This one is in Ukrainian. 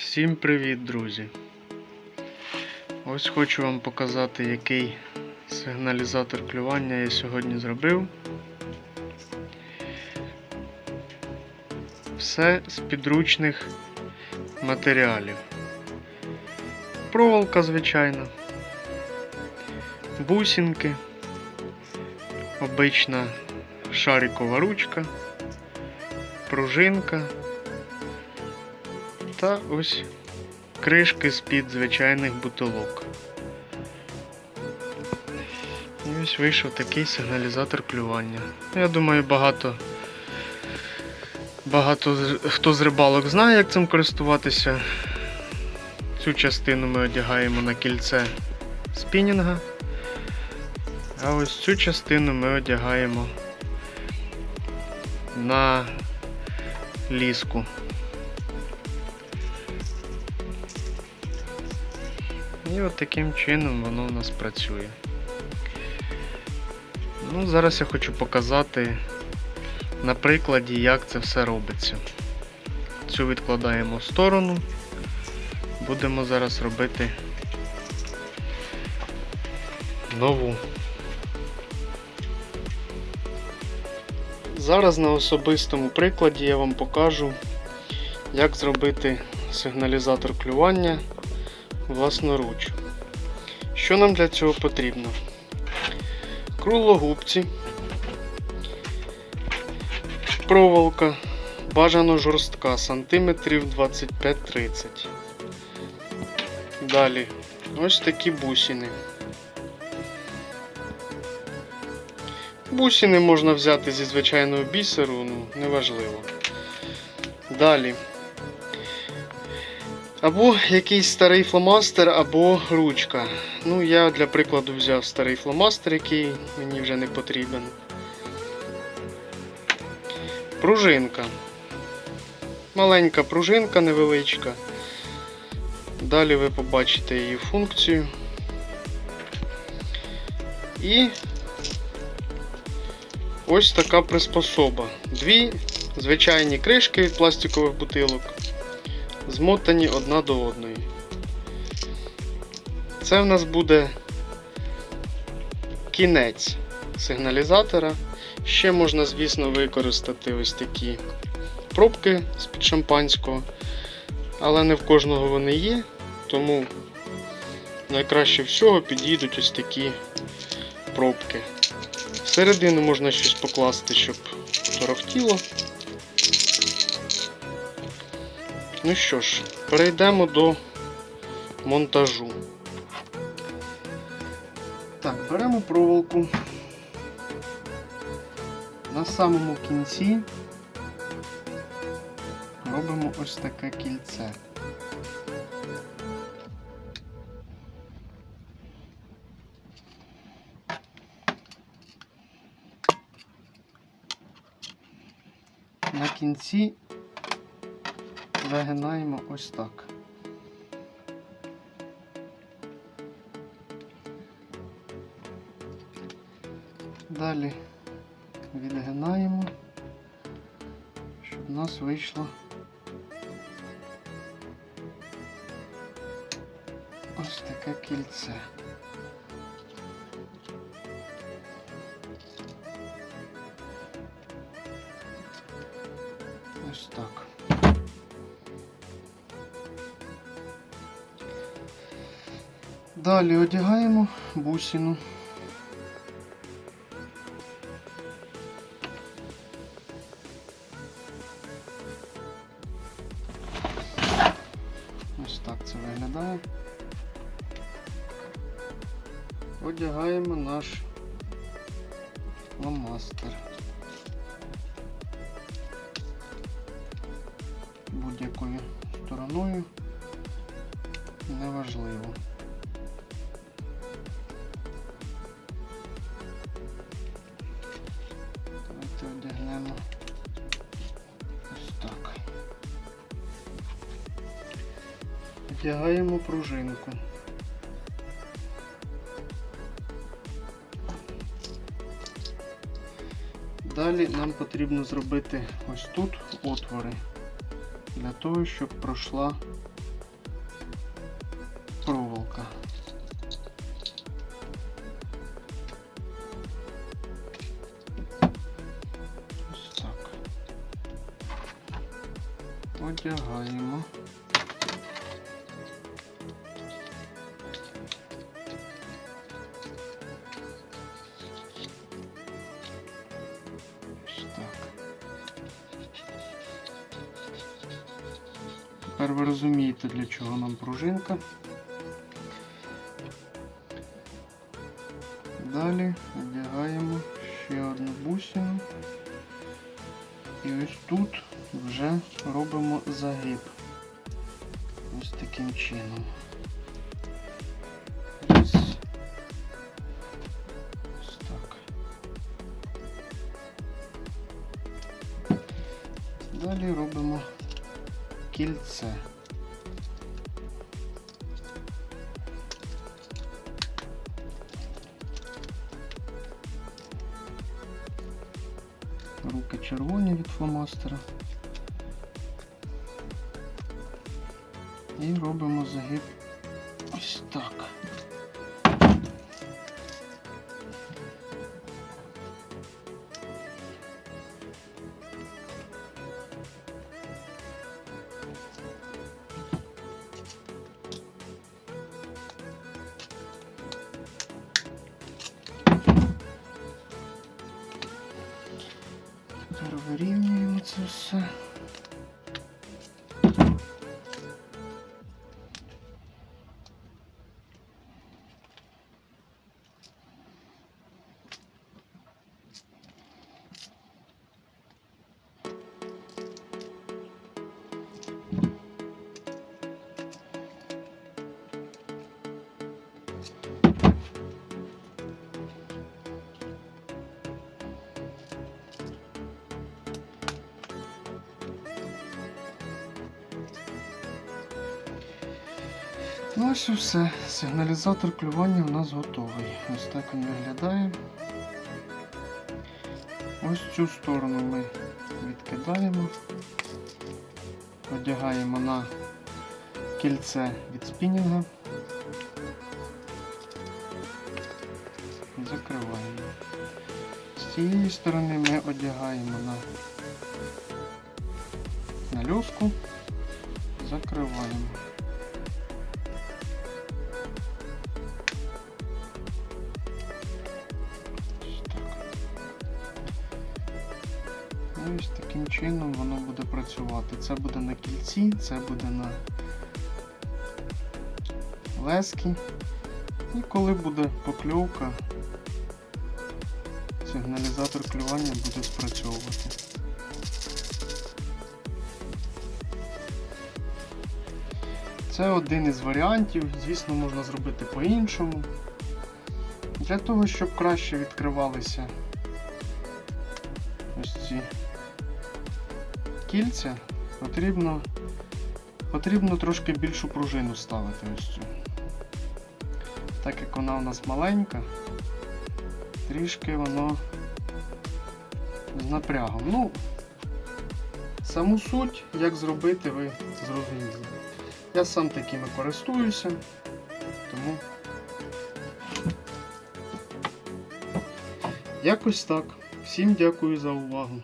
Всім привіт, друзі! Ось хочу вам показати, який сигналізатор клювання я сьогодні зробив. Все з підручних матеріалів. Проволока, звичайно, бусинки, обична шарикова ручка, пружинка та ось кришки з-під звичайних бутилок. І ось вийшов такий сигналізатор клювання. Я думаю, багато, багато хто з рибалок знає, як цим користуватися. Цю частину ми одягаємо на кільце спінінга, а ось цю частину ми одягаємо на ліску. І от таким чином воно у нас працює. Ну, зараз я хочу показати на прикладі, як це все робиться. Цю відкладаємо в сторону. Будемо зараз робити нову. Зараз на особистому прикладі я вам покажу, як зробити сигналізатор клювання власноруч. Що нам для цього потрібно? Круглогубці, проволока, бажано жорстка, сантиметрів 25-30. Далі ось такі бусини. Бусини можна взяти зі звичайного бісеру, ну, неважливо. Далі або якийсь старий фломастер, або ручка. Ну, я для прикладу взяв старий фломастер, який мені вже не потрібен. Пружинка. Маленька пружинка невеличка. Далі ви побачите її функцію. І ось така приспособа. Дві звичайні кришки від пластикових бутилок змотані одна до одної. Це в нас буде кінець сигналізатора. Ще можна, звісно, використати ось такі пробки з-під шампанського, але не в кожного вони є, тому найкраще всього підійдуть ось такі пробки. Всередину можна щось покласти, щоб торохтіло. Ну що ж, перейдемо до монтажу. Так, беремо проволоку. На самому кінці робимо ось таке кільце. На кінці загинаємо ось так. Далі відгинаємо, щоб у нас вийшло ось таке кільце. Ось так. Далі одягаємо бусину. Ось так це виглядає. Одягаємо наш фломастер. Будь-якою стороною неважливо. Втягаємо пружинку. Далі нам потрібно зробити ось тут отвори для того, щоб пройшла проволока. Ось так. Одягаємо. Тепер ви розумієте, для чого нам пружинка. Далі одягаємо ще одну бусину. І ось тут вже робимо загиб. Ось таким чином. Раз. Ось так. Далі робимо кільце. Руки червоні від фломастера. І робимо загиб ось так. Boże. Ну і все. Сигналізатор клювання у нас готовий. Ось так він виглядає. Ось цю сторону ми відкидаємо, одягаємо на кільце від спінінга, закриваємо. З цієї сторони ми одягаємо на, на льоску, закриваємо. Ось таким чином воно буде працювати. Це буде на кільці, це буде на лески. І коли буде покльовка, сигналізатор клювання буде спрацьовувати. Це один із варіантів, звісно, можна зробити по-іншому. Для того, щоб краще відкривалися ось ці кільця, потрібно, потрібно трошки більшу пружину ставити ось цю. Так як вона у нас маленька, трішки воно з напрягом. Ну, саму суть, як зробити, ви зрозуміли. Я сам такими користуюся, тому Якось так. Всім дякую за увагу.